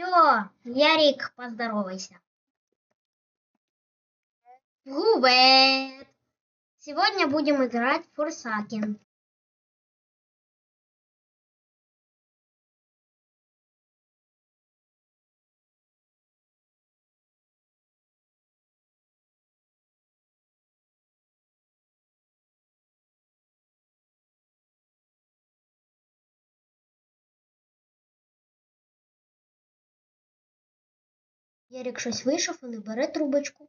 Все, Ярик, поздоровайся. Привет! Сегодня будем играть в Форсакен. Ярик щось вийшов і не бере трубочку.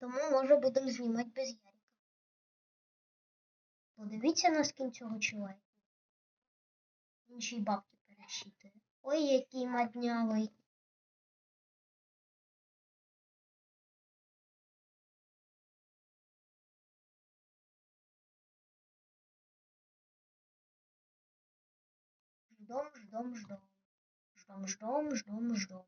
Тому може будемо знімати без Ярика. Подивіться на скін цього чоловіка. Він бабки пересчитує. Ой, який маднявий. Ждем, ждем, ждем. Ждем, ждем, ждем, ждем.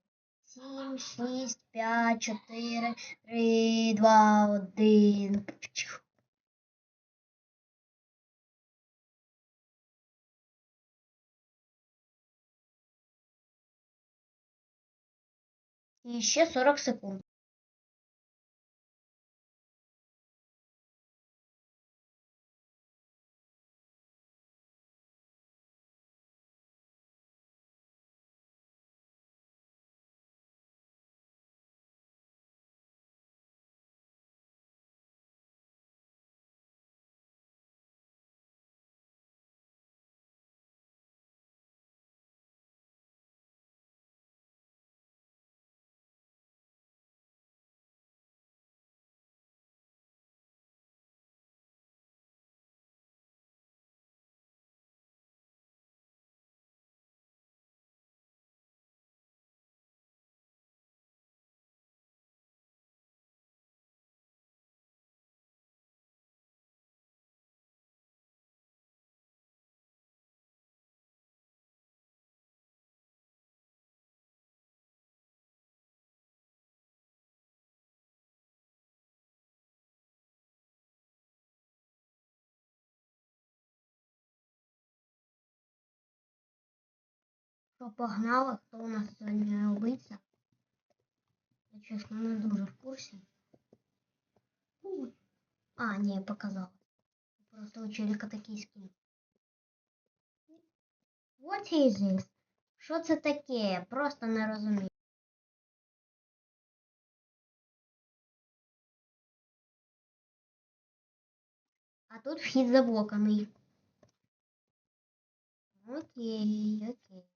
Сім, шість, п'ять, чотири, три, два, один. Чух. І ще 40 секунд. Що погнали, хто у нас сьогодні убийця? Я чесно не дуже в курсі. А, ні, показав. Просто у челіка такий скін. What is this? Що це таке? Просто не розумію. А тут вхід заблоканий. Окей, окей.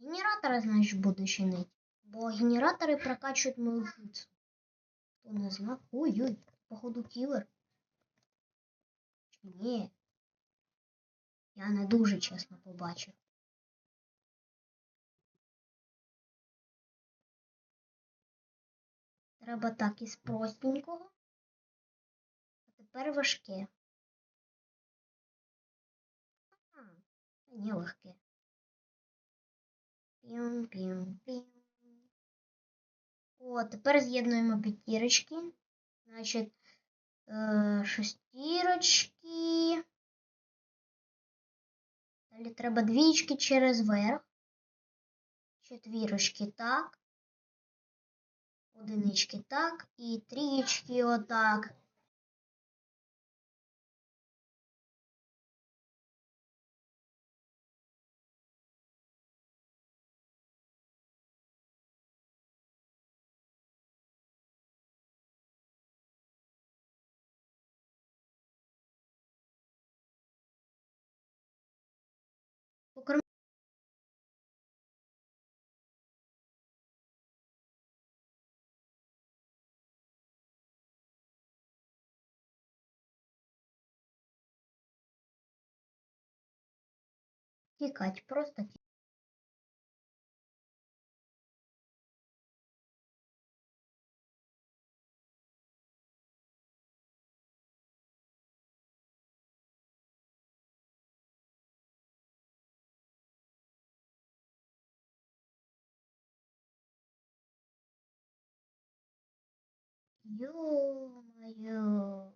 Генератори, значить, буду чинити. Бо генератори прокачують мою фуцу. Хто не знав? Ой-ой, походу кілер. Ні? Я не дуже чесно побачив. Треба так із простенького. А тепер важке. А, не легке. Пім, пім, пім. О, тепер з'єднуємо п'ятірочки. Значить, е, шестірочки. Далі треба двічки через верх. Четвірочки так. Одинички так. І трієчки отак. тікать, просто тікать. Ё-моё.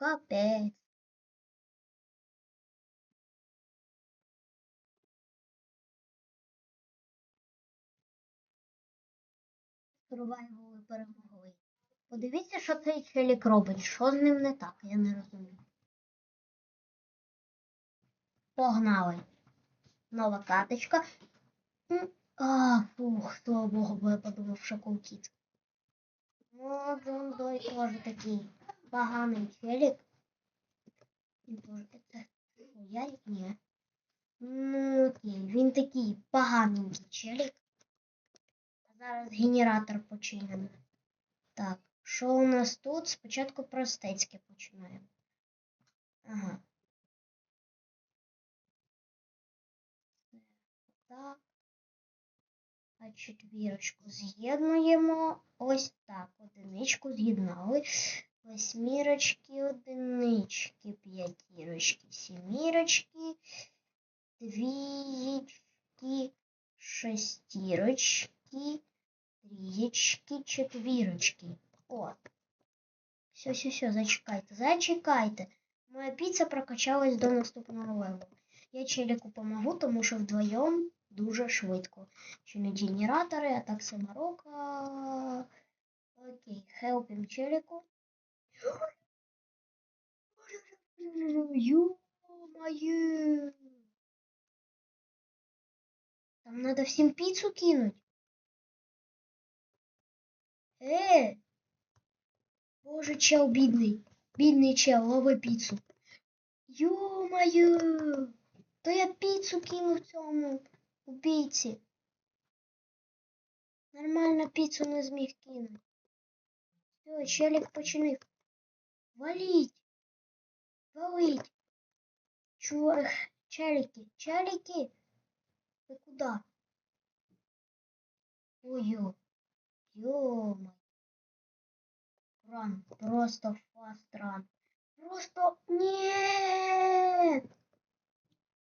Капец. Сурвайвали перемогли. Подивіться, що цей челік робить. Що з ним не так, я не розумію. Погнали. Нова каточка. А, фух, слава Богу, бо я подумав, що кулкіт. Ну, Джон Дой теж такий поганий челік. Це ярик? Ні. Ну, окей, він такий поганенький челік. Зараз генератор починимо. Так, що у нас тут? Спочатку простецьке починаємо. Ага. Так. А четвірочку з'єднуємо. Ось так. Одиничку з'єднали. Восьмірочки, одинички, п'ятірочки, сімірочки, двієчки, шестірочки, трієчки, четвірочки. О. Все, все, все, зачекайте, зачекайте. Моя піца прокачалась до наступного левелу. Я челіку помогу, тому що вдвоєм дуже швидко. Чи не генератори, а так саморока. Окей, хелпім челіку. Ё-моё! Там надо всем пиццу кинуть. Э! Боже, чел бідний. Бідний чел, лови піцу. Ё-моё! То я піцу кинув цьому убійці. Нормально піцу не зміг кинути. Все, челік починив. Валіть! Валить! Чувак, челики, челики! Ты куда? Ой-ё, ё Ран, просто фаст ран. Просто ні.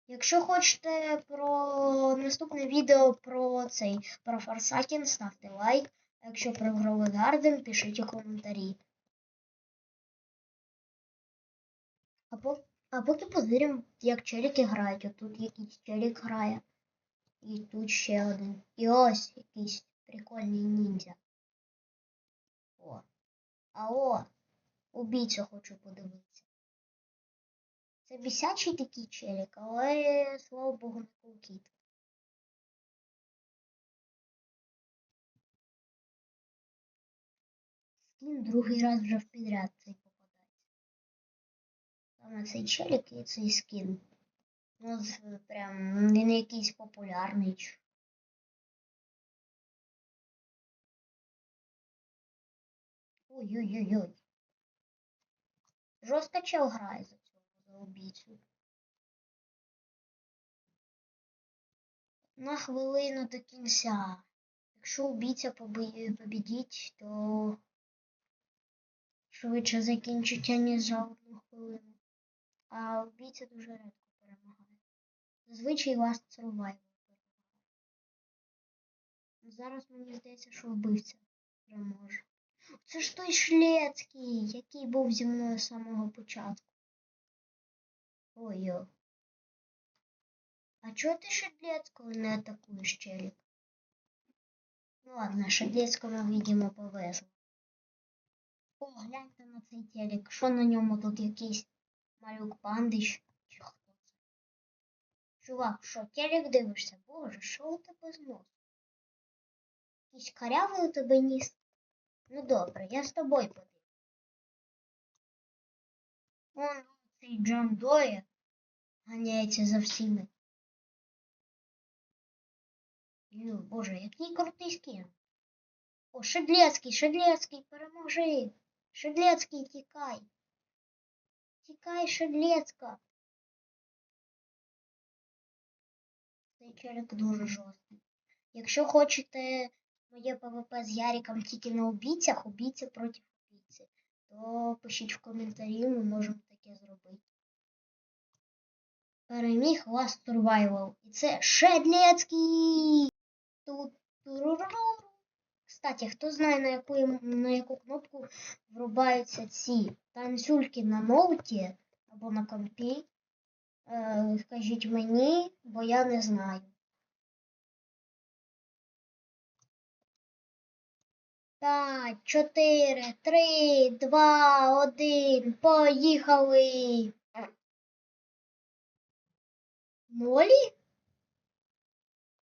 Якщо хочете про наступне відео про цей про Форсакін, ставте лайк. А якщо про Гровий Гарден, пишіть у коментарі. А, по, а поки позиримо, як челіки грають. Отут якийсь челік грає. І тут ще один. І ось якийсь прикольний ніндзя. О. А о, убійцю хочу подивитися. Це бісячий такий челік, але слава Богу, не кулкіт. Скін другий раз вже в підряд цей попадається. Саме цей челік і цей скін. Ну, прям він якийсь популярний. Ой-ой-ой-ой. Жорстко чел грає за цього за убійцю. На хвилину до кінця. Якщо убійця побідіть, то швидше закінчиться, ніж за одну хвилину. А убійця дуже рідко перемагає. Зазвичай Last Survivor перемагає. Зараз мені здається, що вбивця переможе. Це ж той Шлецький, який був зі мною з самого початку. Ой-ой. А чого ти Шедлецького не атакуєш, челік? Ну ладно, Шедлецькому, видимо, повезло. О, гляньте на цей телек. Що на ньому тут якийсь малюк пандич? Чи хто це? Чувак, що, телек дивишся? Боже, що у тебе з носом? Якийсь карявий у тебе ніс? Ну добре, я з тобою подивлюсь. Он цей Джон Доє ганяється за всіми. Ю, боже, який крутий скін. О, Шедлецький, Шедлецький, переможи. Шедлецький, тікай. Тікай, Шедлецька. Цей челик дуже жорсткий. Якщо хочете моє ПВП з Яриком тільки на убійцях, убійця проти убійці, то пишіть в коментарі, ми можемо таке зробити. Переміг Last Survival. І це Шедлецький! Тут. Кстати, хто знає, на яку, на яку кнопку врубаються ці танцюльки на ноуті або на компі, е, скажіть мені, бо я не знаю. П'ять, чотири, три, два, один, поїхали. Нолі?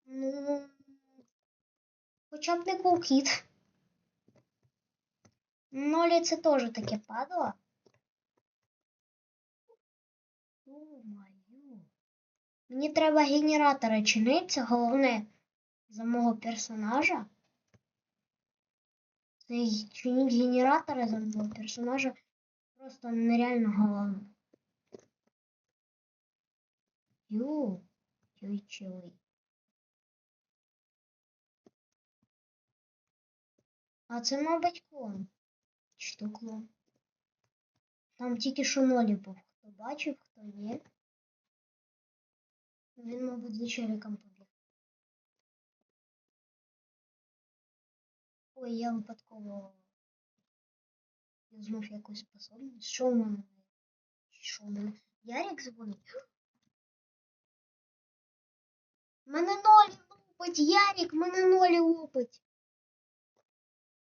Ну, хоча б не кулкіт. Нолі це теж таке падало. Ё-моё. Мені треба генератори чинити, головне за мого персонажа. Це й чинить генератори за мого персонажа просто нереально головне. Ю, ой чили. А це, мабуть, клон. Чи то клон? Там тільки що нолі був. Хто бачив, хто ні. Він, мабуть, за челіком Ой, я випадково знов якусь способність. Що в мене? Що в мене? Ярик дзвонить? Мене ноль лупить, Ярик, мене ноль лупить.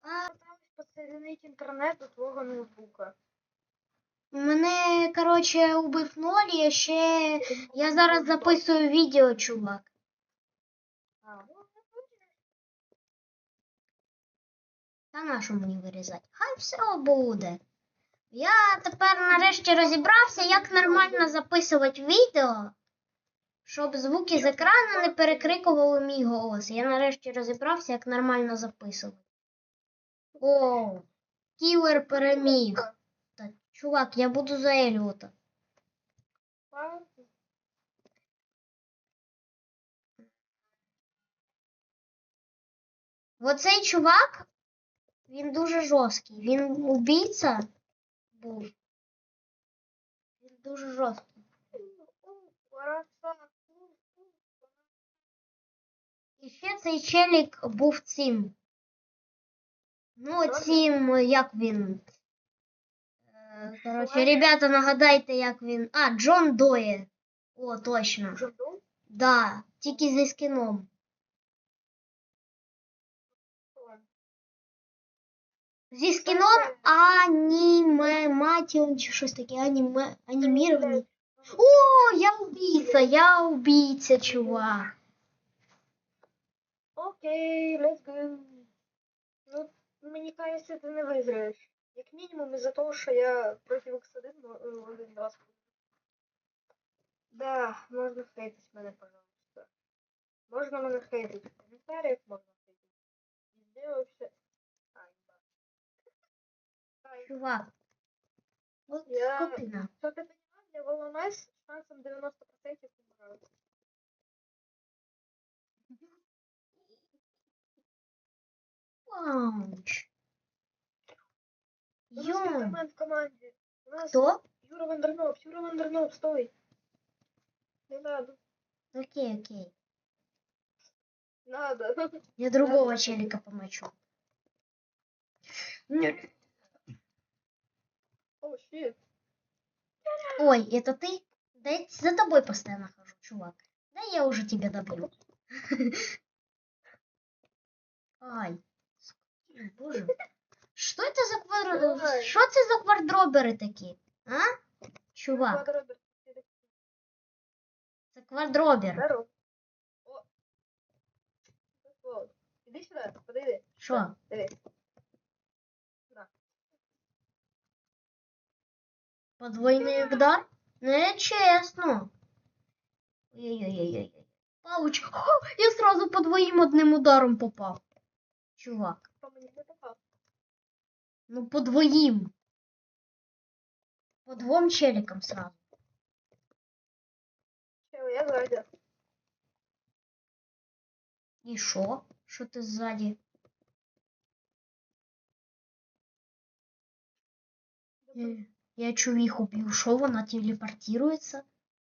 А Там підсоединить інтернет до твого ноутбука. мене, короче, убив ноль, я ще. Я зараз записую відео, чувак. А, ну, Та на що мені вирізати? Хай все буде. Я тепер нарешті розібрався, як нормально записувати відео, щоб звуки з екрану не перекрикували мій голос. Я нарешті розібрався, як нормально записувати. О, кілер переміг. Та, чувак, я буду за Еліота. Оцей чувак, він дуже жорсткий. Він убійця був. Він дуже жорсткий. І ще цей челік був цим. Ну, цим, як він. Е, Коротше, ребята, нагадайте, як він. А, Джон Доє. О, точно. Да, тільки зі скіном. Зі скіном анімематіон чи щось таке, аніме, анімірований. О, я убійця, я убійця, чувак. Окей, let's go. Ну, мені кажется, ти не виграєш. Як мінімум із-за того, що я проти X1 ну, е, один раз. Да, можна хейтить мене, пожалуйста. Можна мене хейтить в коментарях, можна хейтить. Везде вообще. Ай, да. Ай, Чувак. От Я- скотина. Що ти понимаешь, я в ЛМС з шансом 90% помираю. Пауч. У нас Йо, Супермен в команді. У нас хто? Юра Вандерноп, Юра Вандерноп, стой. Не надо, Окей, окей. надо. Я другого челика помочу. О, щит. Ой, это ты? Да я за тобой постоянно хожу, чувак. Да я уже тебя добью. Ай. скотина, Боже. Что это за квар... Давай. Что это за квадроберы такие? А? Чувак, Квадробер. це квадробер. Здорово. О. Вот. Іди сюди, подойди. Що? Диви. Подвойний удар? Нечесно. Ой-ой-ой-ой. Пауч. О, я сразу по двоїм одним ударом попав. Чувак. Ну, по двоим. По двум челикам сразу. Чел, я ззаді. И шо? Что ты сзади? Э, Я чувиху б'ю. Шо вона телепортируется?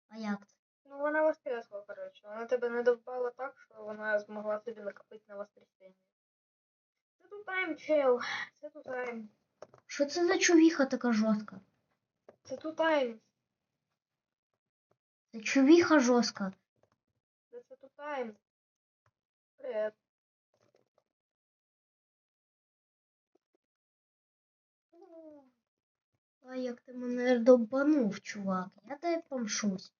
А як це? Ну, вона воскресла, коротше. Вона тебе не довбала так, що вона змогла собі накопити на воскресіння. Це тут тайм, чел. Це тут тайм. Що це за чувіха така жорстка? Це тут тайм. Це чувіха жорстка. Це тут тайм. Привет. А як ти мене добанув, чувак? Я тебе помшусь.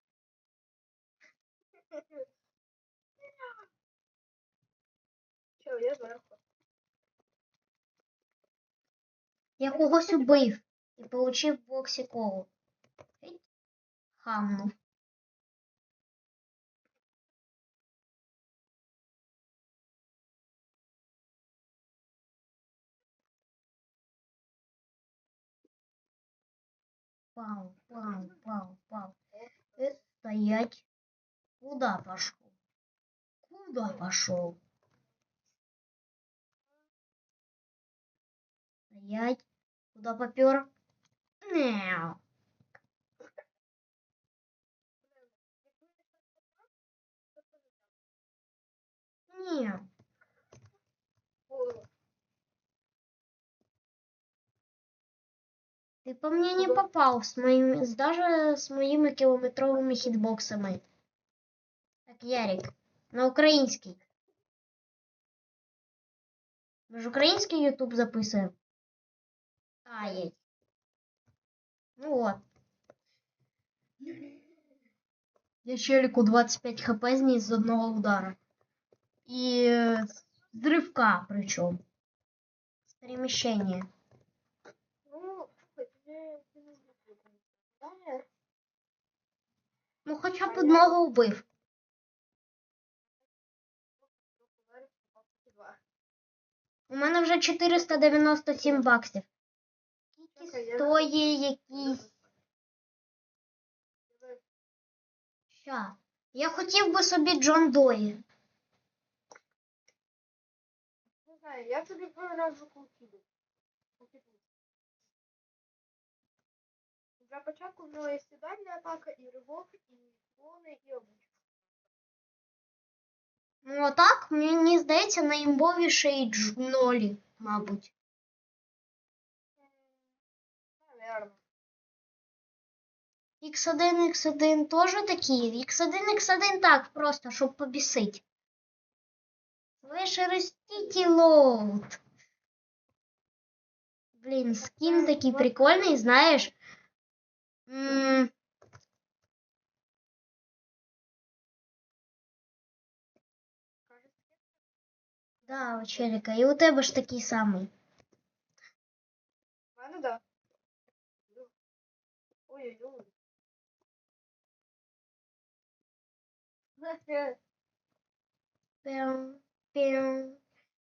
Чел, я зверху. Я когось убив і получив боксі колу. Хамнув. Пау, пау, пау, пау. Э, стоять. Куда пошел? Куда пошел? Стоять. Куда попер? Мяу. Нет. Ты по мне не попал с моими, с- даже с моими километровыми хитбоксами. Так, Ярик, на украинский. Мы же украинский YouTube записываем. Ай. Ну вот. Я челику 25 хп зніс з одного удара. І е, з ривка причому. З переміщення. Ну хоча б одного вбив. У мене вже 497 баксів. Скільки стоїть якийсь. Ща. Я хотів би собі Джон Дої. Не знаю, я тобі раджу купити. Купити. Для початку в нього є сідальна атака, і ривок, і клони, і обучка. Ну а так, мені здається, найімбовіший Дж... Нолі, мабуть. Наверно. X1, X1 теж такі. X1, X1 так, просто, щоб побісить. Слэш ростите лоуд. Блін, скін такий прикольний, знаєш. М, Да, челіка. І у тебе ж такий самий. в мене да. Ой-ой-ой. Пям, пям.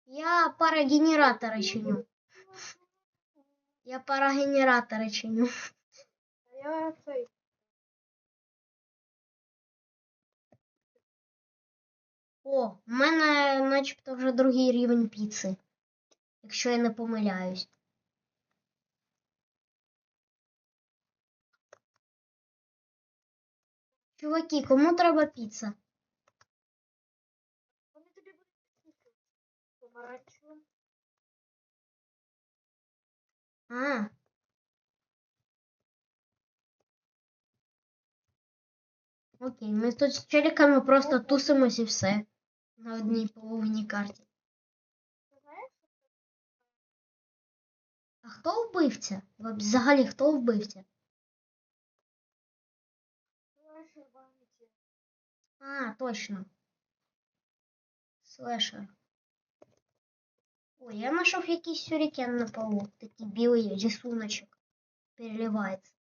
Я парагенератора чиню. Я парагенератора чиню. Я цей. О, у мене начебто вже другий рівень піци. Якщо я не помиляюсь. Чуваки, кому треба піца? Вони тобі будуть помаранчевим. А. Окей, ми тут з челіками просто тусимось і все. На одній половині карті. А хто вбивця? Взагалі хто вбивця? А, точно. Слешер. Ой, я знайшов якийсь сюрікен на полу. Такий білий рисуночок. Переливається.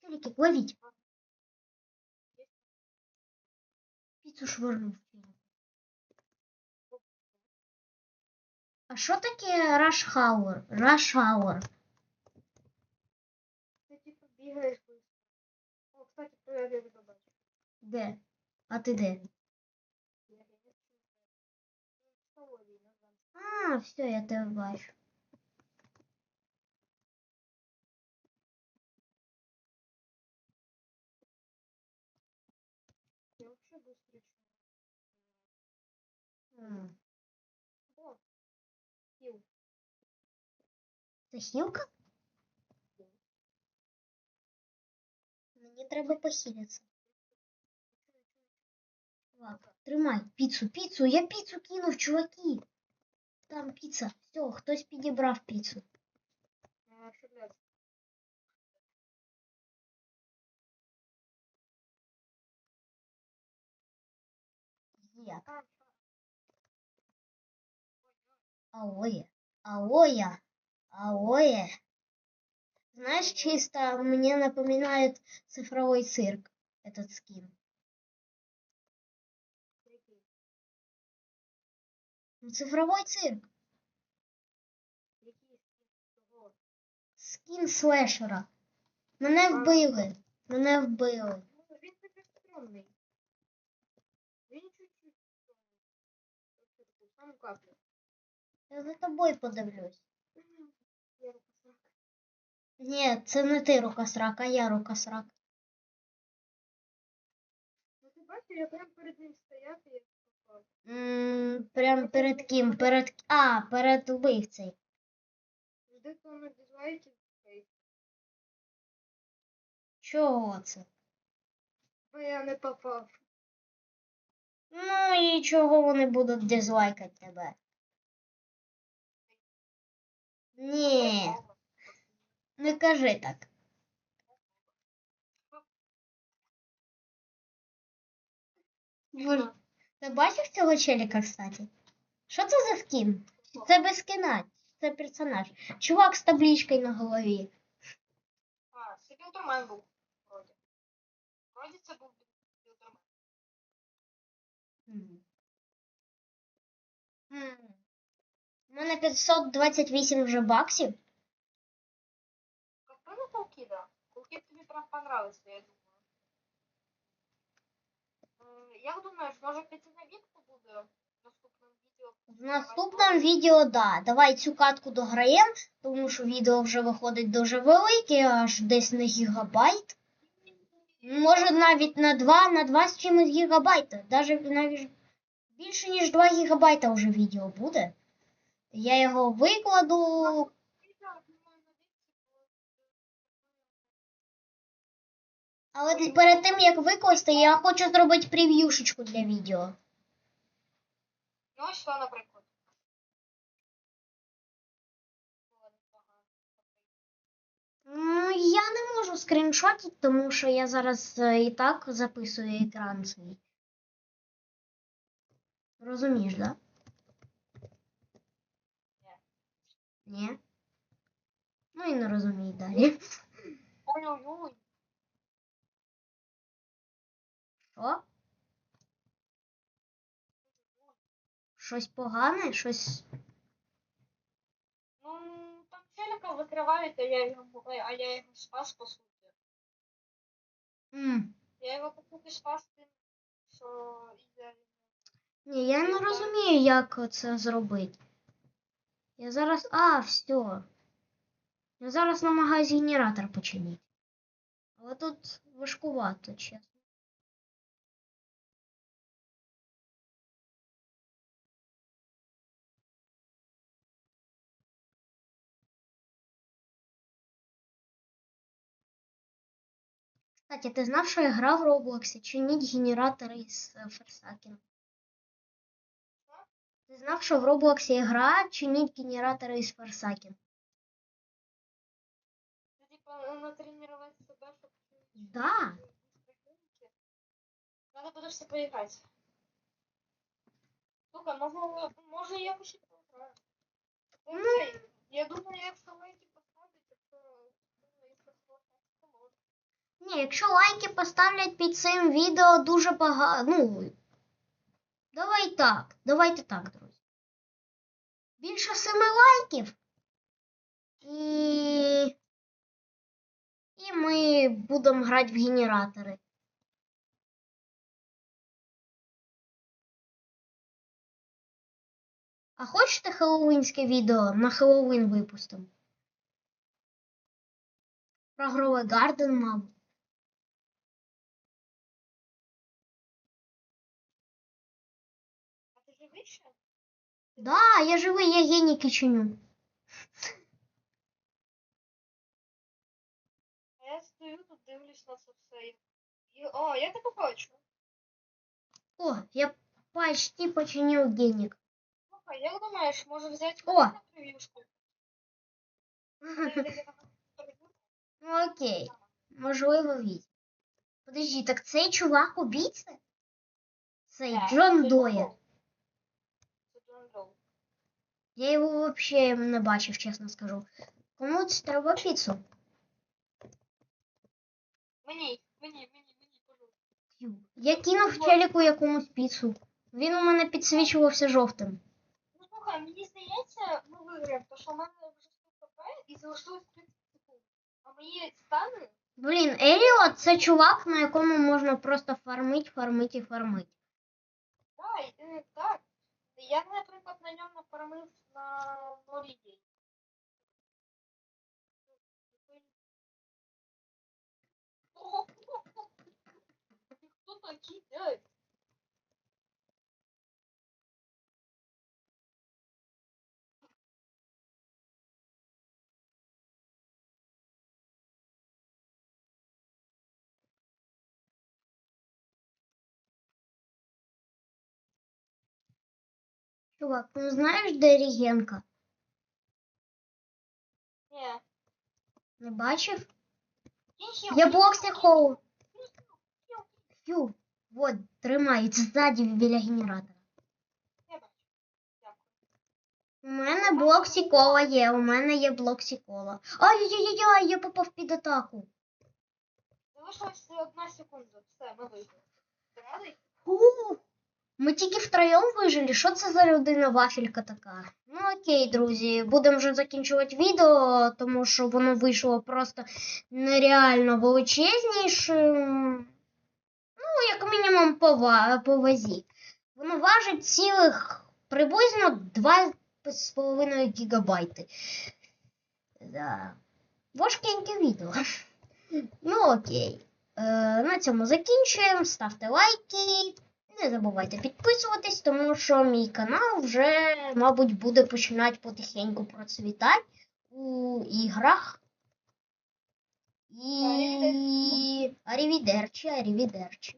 Це не то, це, це Ой-ой-ой-ой-ой-ой-ой-ой. Челики, ловіть. Піцу швырнув. А що таке rush hour? Rush hour. Ти типу бігаєш. О, кстати, то я тебе добавлю. Де? А ти де? Не. А, все, я тебе бачу. М, О, хіл. Це хілка? Мені треба похилитися. Чувак, тримай піцу, піцу, я піцу кинув, чуваки. Там піца. Все, хтось підібрав піцу. Є. А, Аоє. Аоя. Аоє. Знаешь, чисто мне напоминает цифровой цирк этот скин. який? Ну, цифровой цирк. Який скін того? Скін слешера. Мене А. вбили. Мене вбили. Ну, він такий стрьомний. Він Я за тобою подивлюсь. Ні, це не ти рукосрак, а я рукосрак. Ну ти бачиш, я прям перед ним стояв і я попав. М, Прям перед ким? Перед. А, перед вбивцею. Жди, коли дизлайки стоїть. Чого це? Бо я не попав. Ну і чого вони будуть дизлайкати тебе? Ні, не кажи так. Боже, Ти бачив цього челіка, кстати? Що це за скін? Це без скіна, це персонаж. Чувак з табличкою на голові. А, це білдермен був. Вроді. Вроді це був білдермен. Мгм. М. У мене 528 вже баксів. Купи на Кулкіда. Кулкід тобі прям понравиться, я думаю. Як думаєш, може піти на вітку буде в наступному відео? В наступному відео, да. Давай цю катку дограємо, тому що відео вже виходить дуже велике, аж десь на гігабайт. Може навіть на 2, на 2 з чимось гігабайта. Навіть більше ніж 2 гігабайта вже відео буде. Я його викладу. Але перед тим як викласти, я хочу зробити прев'юшечку для відео. Ну, що, наприклад. Ну, я не можу скріншотити, тому що я зараз е, і так записую екран свій. Розумієш, да? Ні. Ну і не розумій далі. Ой-ой-ой. Що? Щось погане? Щось. Ну, там челика викривають, а я його, а я його спас, по суті. М. Я його по суті спас тим, що іде. Ні, я не розумію, як це зробити. Я зараз. А, все. Я зараз намагаюсь генератор починити. Але тут важкувато, чесно. Кстати, ти знав, що я грав в Роблоксі? Чиніть генератори із е, Ферсакіна. Ти знав, що в Роблоксі є гра чиніть генератори із Ферсакін? Ти типа натренувати себе, щоб. Да. Надо буде все поіграти. Слухай, може, може я ще поіграю. Ну. Я думаю, якщо лайки поставити, то ну, то. Ні, якщо лайки поставлять під цим відео дуже багато. Ну. Давай так. Давайте так, друзі. Більше семи лайків. І. І ми будемо грати в генератори. А хочете хеллоуінське відео на Хеллоуін випустимо? Про Грове Гарден, мабуть. Да, я живий, я геній чиню. А я стою тут, дивлюсь на це все. і- І... О, я тебе бачу. О, я почти починив генік. Слухай, як думаєш, може взяти О! на прев'юшку? Ну окей, можливо, візь. Подожди, так цей чувак убійця? Цей Так, Джон це Я його взагалі не бачив, чесно скажу. Кому це треба піцу? Мені, мені, мені, мені, пожалуйста. Я кинув челіку якомусь піцу. Він у мене підсвічувався жовтим. Ну слухай, мені здається, ми виграємо, тому що в мене вже 100 хп і залишилось 30 секунд. А мої стани Блін, Еліот це чувак, на якому можна просто фармить, фармить і фармить. Так, так. Наприклад, на нулі Чувак, ну знаєш, де Рігенка? Ні. Не бачив? Я боксі хоу. Фью. Вот, тримай, ззаді біля генератора. У мене блок сікола є, у мене є блок сікола. Ай-яй-яй-яй, я попав під атаку. Залишилась одна секунда. Все, ми вийшли. Ти радий? Ми тільки втроєм вижили. Що це за людина вафелька така? Ну окей, друзі, будемо вже закінчувати відео, тому що воно вийшло просто нереально величезнішим. Ну, як мінімум по вазі. Воно важить цілих приблизно 2,5 гігабайти. Да. Важкеньке відео. Ну окей. Е, на цьому закінчуємо. Ставте лайки. Не забувайте підписуватись, тому що мій канал вже, мабуть, буде починати потихеньку процвітати у іграх. І. Арівідерчі, арівідерчі.